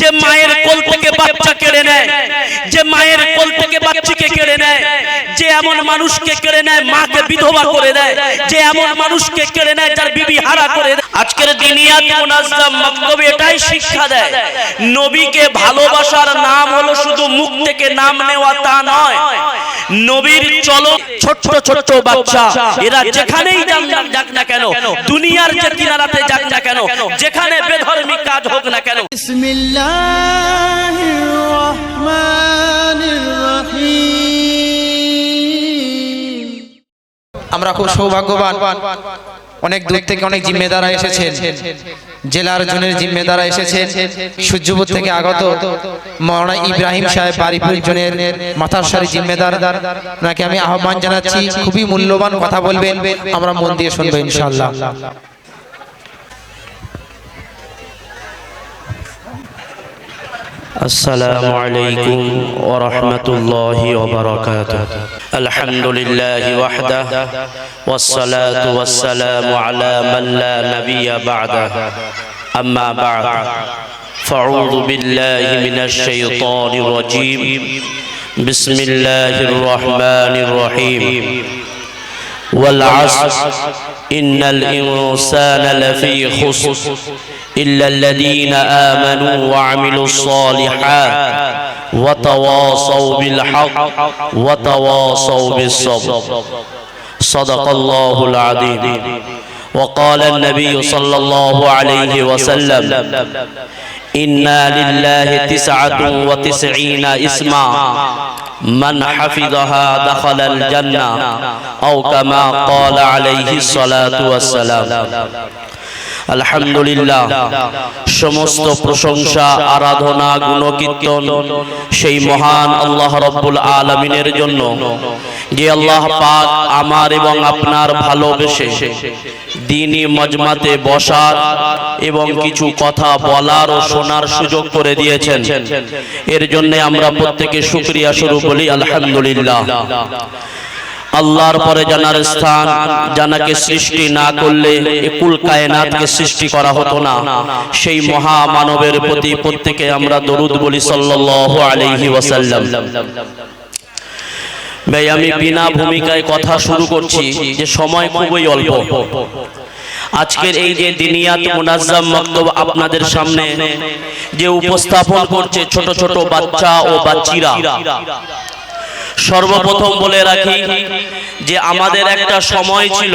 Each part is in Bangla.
যে মায়ের কোল থেকে বাচ্চা কেড়ে নেয় যে মায়ের কোল থেকে বাচ্চা এমন মানুষকে কেড়ে নেয়, মাকে বিধবা করে দেয়। যে এমন মানুষকে কেড়ে নেয়, যার বিবি হারা করে দেয়। আজকের দিনিয়াত মুনাজ্জাম এটাই শিক্ষা দেয়। নবীকে ভালোবাসার নাম হলো শুধু মুখ থেকে নাম নেওয়া তা নয়। নবীর চলো ছোট ছোট বাচ্চা, এরা যেখানেই যাক না কেন, দুনিয়ার যে কিনারাতে যাক না কেন, যেখানে বেধর্মী কাজ হোক না কেন। বিসমিল্লাহির রহমানির রহিম। আমরা খুব সৌভাগ্যবান। অনেক দূর থেকে অনেক জিম্মেদারা এসেছেন। জেলার জনের জিম্মেদারা এসেছে সূর্যপুর থেকে আগত মৌলানা ইব্রাহিম সাহেব বারিপুর জনের মাথার সারি জিম্মেদার। ওনাকে আমি আহ্বান জানাচ্ছি, খুবই মূল্যবান কথা বলবেন। আমরা মন দিয়ে শুনব ইনশাআল্লাহ। السلام عليكم ورحمة الله وبركاته. الحمد لله وحده والصلاة والسلام على من لا نبي بعده. أما بعد. فأعوذ بالله من الشيطان الرجيم. بسم الله الرحمن الرحيم. والعصر. إن الإنسان لفي خسر. إلا الذين آمنوا وعملوا الصالحات وتواصوا بالحق وتواصوا بالصبر. صدق الله العظيم. وقال النبي صلى الله عليه وسلم إنا لله تسعة وتسعين اسما. من حفظها دخل الجنة. أو كما قال عليه الصلاة والسلام. আলহামদুলিল্লাহ। সমস্ত প্রশংসা, আরাধনা, গুণকীর্তন সেই মহান আল্লাহ রব্বুল আলমিনের জন্য। যে আল্লাহ পাক আমার এবং আপনার ভালোবেসে দিনই মজমাতে বসার এবং কিছু কথা বলার ও শোনার সুযোগ করে দিয়েছেন। এর জন্য আমরা প্রত্যেকে শুক্রিয়া স্বরূপ বলি আলহামদুলিল্লাহ। আল্লাহর পরে জানার স্থান, জানাকে সৃষ্টি না করলে একুল কায়নাতকে সৃষ্টি করা হতো না। সেই মহা মানবের প্রতি প্রত্যেকে আমরা দরুদ বলি সাল্লাল্লাহু আলাইহি ওয়াসাল্লাম। ভাই, আমি বিনা ভূমিকায় কথা শুরু করছি, যে সময় খুবই অল্প। আজকের এই যে দিনিয়াত মুনাজ্জাম মক্তব আপনাদের সামনে যে উপস্থাপন করছে ছোট ছোট বাচ্চা ও বাচ্চিরা সর্বপ্রথম বলে রাখি যে আমাদের একটা সময় ছিল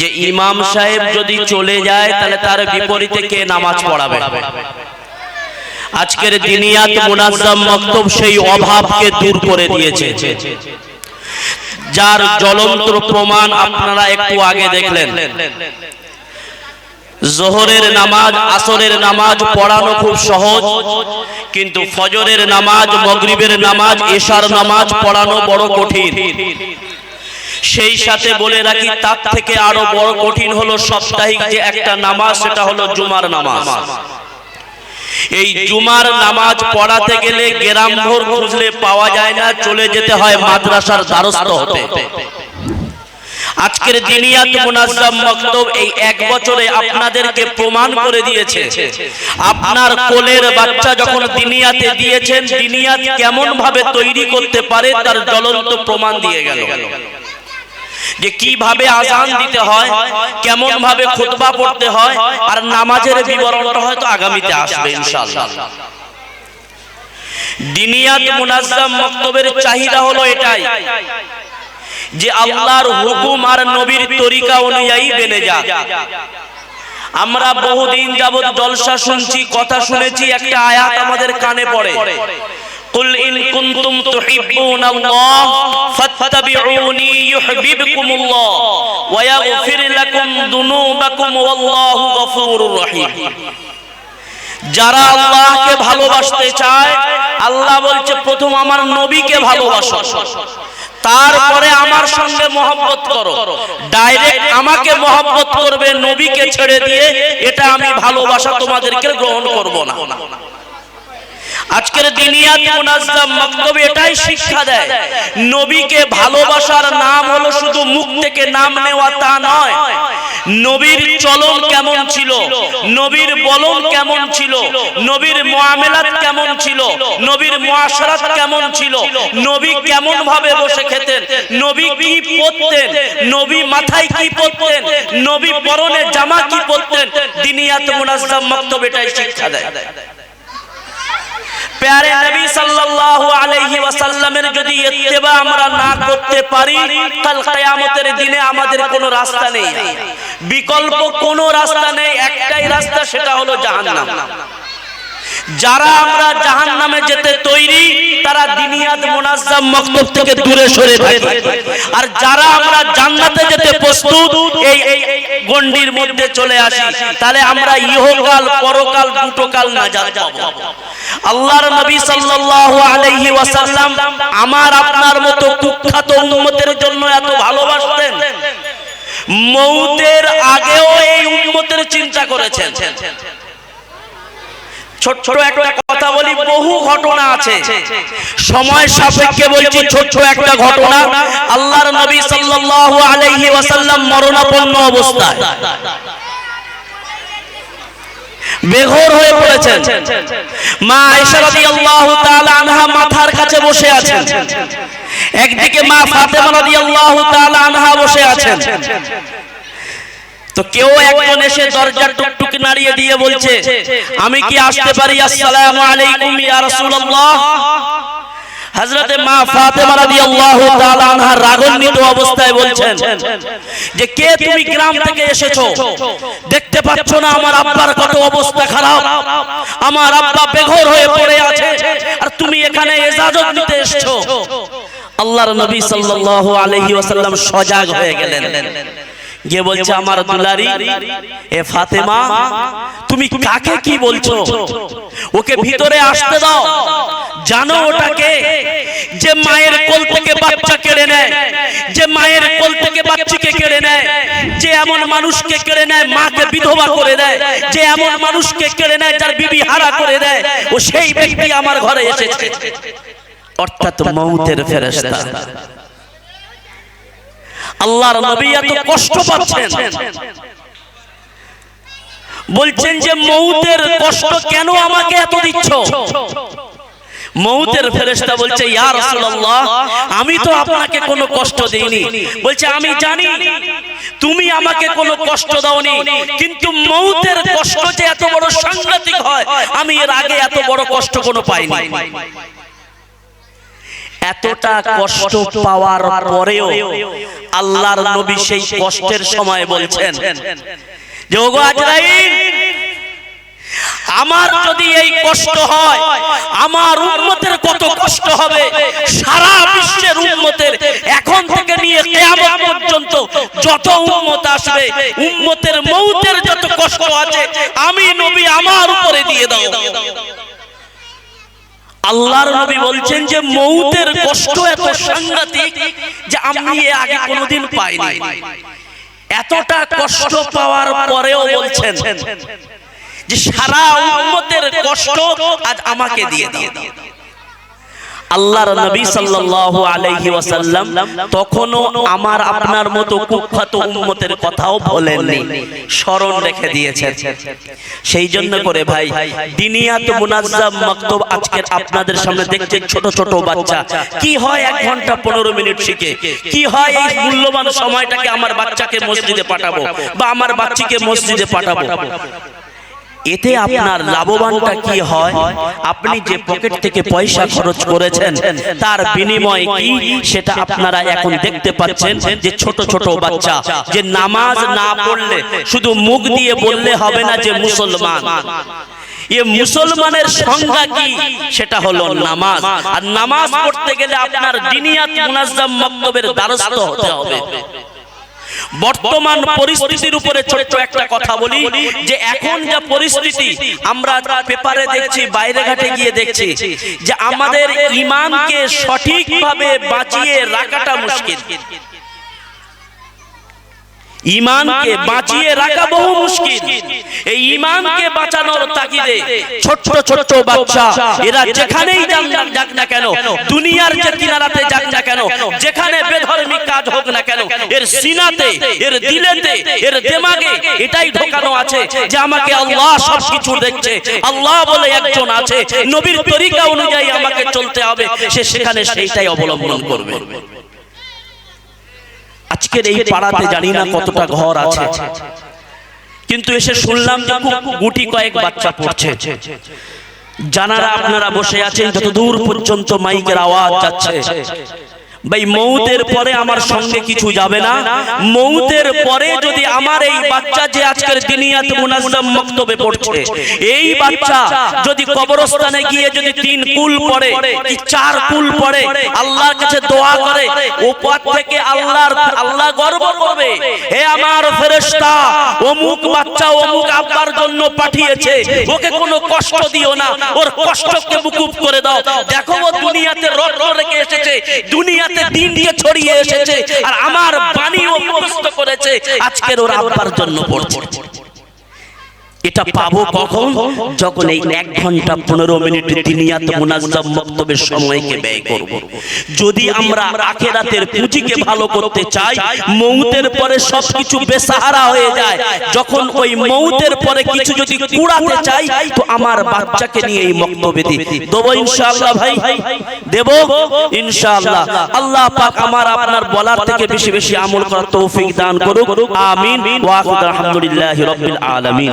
যে ইমাম সাহেব যদি চলে যায় তাহলে তার বিপরীতে কে নামাজ পড়াবে? আজকের দিনিয়াত মুনাজ্জাম মক্তব সেই অভাবকে দূর করে দিয়েছে। যার জ্বলন্ত প্রমাণ আপনারা একটু আগে দেখলেন। জোহরের নামাজ আসরের নামাজ পড়ানো খুব সহজ। কিন্তু ফজরের নামাজ মগরিবের নামাজ এশার নামাজ পড়ানো বড় কঠিন। সেই সাথে বলে রাখি তার থেকে আরও বড় কঠিন হলো সাপ্তাহিক যে একটা নামাজ সেটা হলো জুমার নামাজ। এই জুমার নামাজ পড়াতে গেলে গ্রাম ভোর খুঁজলে পাওয়া যায় না চলে যেতে হয় মাদ্রাসার দ্বারস্থ হতে। আজকের দিনিয়াত মুনাজ্জাম মক্তব এই এক বছরে আপনাদেরকে প্রমাণ করে দিয়েছে। আপনার কোলের বাচ্চা যখন দিনিয়াতে দিয়েছেন, দিনিয়াত কেমন ভাবে তৈরি করতে পারে তার জ্বলন্ত প্রমাণ দিয়ে গেল। যে কীভাবে আজান দিতে হয় কেমন ভাবে খুতবা পড়তে হয়, আর নামাজের বিবরণটা হয়তো আগামীতে আসবে ইনশাআল্লাহ। দিনিয়াত মুনাজ্জাম মক্তবের চাহিদা হলো এটাই। যে আল্লাহর হুকুম আর নবীর তরিকা অনুযায়ী বেনে যাক আমরা বহুদিন যাবত জলসা শুনছি কথা শুনেছি একটা আয়াত আমাদের কানে পড়ে قل إن كنتم تحبون الله فاتبعوني يحببكم الله ويغفر لكم ذنوبكم والله غفور رحيم যারা আল্লাহকে ভালোবাসতে চায় আল্লাহ বলছে প্রথম আমার নবীকে ভালোবাসো তারপরে আমার সঙ্গে মহব্বত করো। ডাইরেক্ট আমাকে মহব্বত করবে নবীকে ছেড়ে দিয়ে এটা আমি ভালোবাসা তোমাদেরকে গ্রহণ করব না। আজকের এটাই শিক্ষা দেয়। নবীকে ভালোবাসার নাম হলো শুধু মুখ থেকে নাম নেওয়া তা নয়। নবীর চলন কেমন ছিল? নবীর বলন কেমন ছিল? নবীর মুআমেলাত কেমন ছিল? নবীর মুআশারাত কেমন ছিল? নবী কেমন ভাবে বসে খেতেন? নবী কি পরতেন নবী মাথায় কি পরতেন নবী পরনে জামা কি পরতেন দিনিয়াত মুনাজ্জাম মক্তব এটাই শিক্ষা দেয়। প্যারে নবী সাল্লাল্লাহু আলাইহি ওয়াসাল্লামের যদি ইত্তেবা আমরা না করতে পারি কাল কিয়ামতের দিনে আমাদের কোনো রাস্তা নেই। বিকল্প কোনো রাস্তা নেই, একটাই রাস্তা সেটা হলো জাহান্নাম। যারা আমরা জাহান্নামে যেতে তৈরি, তারা দিনিয়াত মুনাজ্জাম মক্তব থেকে দূরে সরে থাকি। আর যারা আমরা জান্নাতে যেতে প্রস্তুত, এই গন্ডির মধ্যে চলে আসি, তাহলে আমরা ইহকাল, পরকাল দুটো কাল না পাবো। আল্লাহর নবী সাল্লাল্লাহু আলাইহি ওয়াসাল্লাম আমার, আপনার মতো কুখ্যাত উম্মতের জন্য এত ভালোবাসতেন। মৌতের আগেও এই উম্মতের চিন্তা করেছেন। ছোট্ট একটা কথা বলি, বহু ঘটনা আছে। সময় সাপেক্ষে বলছি, ছোট্ট একটা ঘটনা। আল্লাহর নবী সাল্লাল্লাহু আলাইহি ওয়াসাল্লাম মরণাপন্ন অবস্থায়। বেঘর হয়ে পড়েছেন। মা আয়েশা রাদিয়াল্লাহু তাআলা আনহা মাথার কাছে বসে আছেন। একদিকে মা ফাতেমা রাদিয়াল্লাহু তাআলা আনহা বসে আছেন। তো কেউ একজন এসে দরজা টুকটুকি নাড়িয়ে দিয়ে বলছে আমি কি আসতে পারি? আসসালামু আলাইকুম ইয়া রাসূলুল্লাহ। হযরতে মা ফাতেমা রাদিয়াল্লাহু তাআলা আনহা রাগান্বিত অবস্থায় বলছেন যে কে তুমি গ্রাম থেকে এসেছ? দেখতে পাচ্ছ না আমার আব্বার কত অবস্থা খারাপ। আমার আব্বা বেঘর হয়ে পড়ে আছে আর তুমি এখানে ইজাজত নিতে এসেছ। আল্লাহর নবী সাল্লাল্লাহু আলাইহি ওয়াসাল্লাম সজাগ হয়ে গেলেন। গিয়ে বলছে আমার দুলারি? এ ফাতেমা তুমি কাকে কি বলছো? ওকে ভিতরে আসতে দাও। জানো ওটাকে? যে মায়ের কোল থেকে বাচ্চা কেড়ে নেয়। যে মায়ের কোল থেকে বাচ্চাকে কেড়ে নেয়। যে এমন মানুষকে কেড়ে নেয় মাকে বিধবা করে দেয়। যে এমন মানুষকে কেড়ে নেয় যার বিবি হারা করে দেয়। ও সেই ব্যক্তি আমার ঘরে এসেছে। অর্থাৎ মৌতের ফেরেশতা। আল্লাহর নবী এত কষ্ট পাচ্ছেন। বলছেন যে মৌতের কষ্ট কেন আমাকে এত দিচ্ছ? মৌতের ফেরেশতা বলছে ইয়া রাসূলুল্লাহ আমি তো আপনাকে কোনো কষ্ট দেইনি। বলছে আমি জানি তুমি আমাকে কোনো কষ্ট দাওনি কিন্তু মৌতের কষ্ট যে এত বড় সাংঘাতিক হয় আমি এর আগে এত বড় কষ্ট কোনো পাইনি। এতটা কষ্ট পাওয়ার পরেও আল্লাহর নবী সেই কষ্টের সময় বলছেন, যে আমার যদি এই কষ্ট হয়, আমার উন্মতের কত কষ্ট হবে, সারা বিশ্বের উম্মতের এখন থেকে নিয়ে কিয়ামত পর্যন্ত যত উম্মত আসবে, উম্মতের মৌতের যত কষ্ট আছে, আমি নবী আমার উপরে দিয়ে দাও। আল্লাহর নবী বলছেন যে মৌতের কষ্ট এত সাংঘাতিক যে আমি এ আগে কোনোদিন পাইনি। এতটা কষ্ট পাওয়ার পরেও বলছেন যে সারা উম্মতের কষ্ট আজ আমাকে দিয়ে দিয়ে দাও। আল্লাহর নবী সাল্লাল্লাহু আলাইহি ওয়াসাল্লাম তখনও আমার আপনার মতো কুখ্যাত উম্মতের কথাও বলেননি। স্মরণ রেখে দিয়েছেন। সেই জন্য করে ভাই দিনিয়াত মুনাজ্জাম মাকতুব আজকের আপনাদের সামনে দেখছেন ছোট ছোট বাচ্চা। কি হয় এক ঘণ্টা পনেরো মিনিট শিখে। কি হয় এই মূল্যবান সময়টাকে আমার বাচ্চাকে মসজিদে পাঠাবো বা আমার বাচ্চাকে মসজিদে পাঠাবো। এতে আপনার লাভবানটা কি হয়? আপনি যে পকেট থেকে পয়সা খরচ করেছেন তার বিনিময় কি সেটা আপনারা এখন দেখতে পাচ্ছেন যে ছোট ছোট বাচ্চা যে নামাজ না পড়লে শুধু মুখ দিয়ে বললে হবে না যে মুসলমান। এ মুসলমানের সংজ্ঞা কি? সেটা হলো নামাজ। আর নামাজ পড়তে গেলে আপনার দিনিয়াত মুনাজ্জাম মক্তবের দ্বারস্থ হতে হবে। বর্তমান পরিস্থিতির উপরে ছোট্ট একটা কথা বলি যে এখন যা পরিস্থিতি আমরা পেপারে দেখছি বাইরে ঘাটে গিয়ে দেখছি যে আমাদের ইমানকে সঠিকভাবে বাঁচিয়ে রাখাটা মুশকিল। ইমানকে বাঁচিয়ে রাখা বহু মুশকিল। এই ইমানকে বাঁচানোর ছোট্ট ছোট্ট বাচ্চা এরা যেখানেই যাক না কেন দুনিয়ার যে কিনারাতে যাক না কেন যেখানে বেধর্মী কাজ হোক না কেন এর সিনাতে এর দিলেতে এর দেমাগে এটাই ঢোকানো আছে যে আমাকে আল্লাহ সব কিছু দেখছে আল্লাহ বলে একজন আছে নবীর তরিকা অনুযায়ী আমাকে চলতে হবে সে সেখানে সেইটাই অবলম্বন করবে। আজকের এই পাড়াতে জানি না কতটা ঘর আছে। কিন্তু এসে শুনলাম যে খুব গুটি কয়েক বাচ্চা পড়ছে। জানারা আপনারা বসে আছেন যতদূর পর্যন্ত মাইকের আওয়াজ যাচ্ছে। ভাই মৌতের পরে আমার সঙ্গে কিছু যাবে না। মৌতের পরে যদি আমার এই বাচ্চা যে আজকের দিনিয়াত মুনাজ্জাম মক্তবে পড়ছে এই বাচ্চা যদি কবরস্থানে গিয়ে যদি তিন কুল পড়ে কি চার কুল পড়ে আল্লাহর কাছে দোয়া করে উপর থেকে আল্লাহর আল্লাহ গর্ব করবে। হে আমার ফেরেশতা অমুক বাচ্চা অমুক আব্বার জন্য পাঠিয়েছে। ওকে কোনো কষ্ট দিও না ওর কষ্টকে মুকুব করে দাও। দেখো ও দুনিয়াতে রত্ন রেখে এসেছে দুনিয়াতে দিয়ে ছড়িয়ে এসেছে আর আমার বাণীও মুখস্থ করেছে আজকের ওর আব্বার জন্য পড়ছে। এটা পাবো কখন? যখন এই এক ঘণ্টা পনেরো মিনিট দিনিয়াত মুনাজ্জাম বক্তব্যের সময়কে ব্যয় করব। যদি আমরা আখেরাতের পুঁজিকে ভালো করতে চাই মৌতের পরে সবকিছু বেসাহারা হয়ে যায়। যখন ওই মৌতের পরে কিছু যদি কুড়াতে চাই তো আমার বাচ্চাকে নিয়ে এই বক্তব্য দিই দেবো ইনশাআল্লাহ ভাই। দেব ইনশাআল্লাহ। আল্লাহ পাক আমার আপনার বলার থেকে বেশি বেশি আমল করার তৌফিক দান করুক। আমিন। ওয়া আলহামদুলিল্লাহি রাব্বিল আলামিন